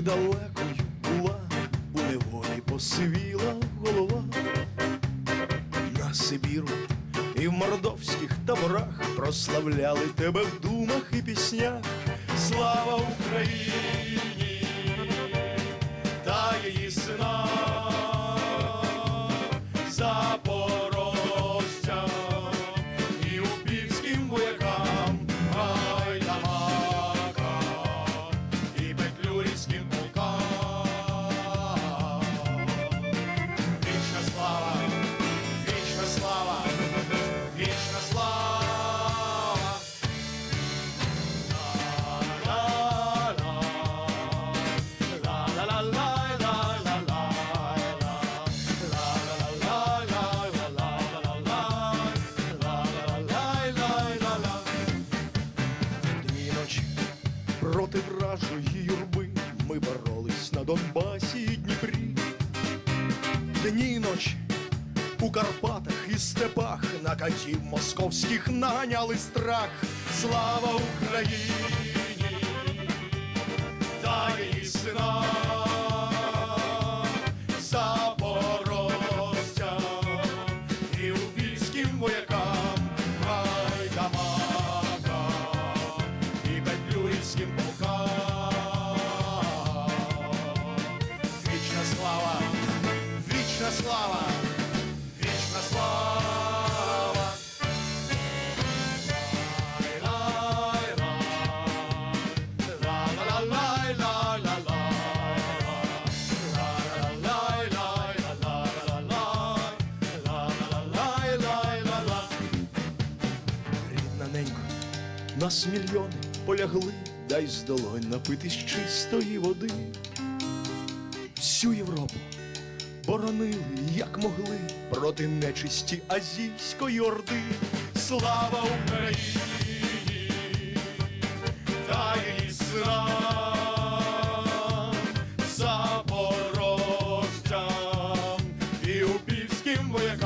далекою була, у неволі посивіла голова. На Сибіру і в мордовських таборах прославляли тебе в думах і піснях. Слава Україні проти вражої юрби ми боролись на Донбасі і Дніпрі. Дні і ночі у Карпатах і степах на катів московських наганяли страх. Слава Україні! нас мільйони полягли, дай з долонь напитись чистої води. Всю Європу боронили, як могли, проти нечисті азійської орди. Слава Україні, та її срам, запорожцям і упільським воякам.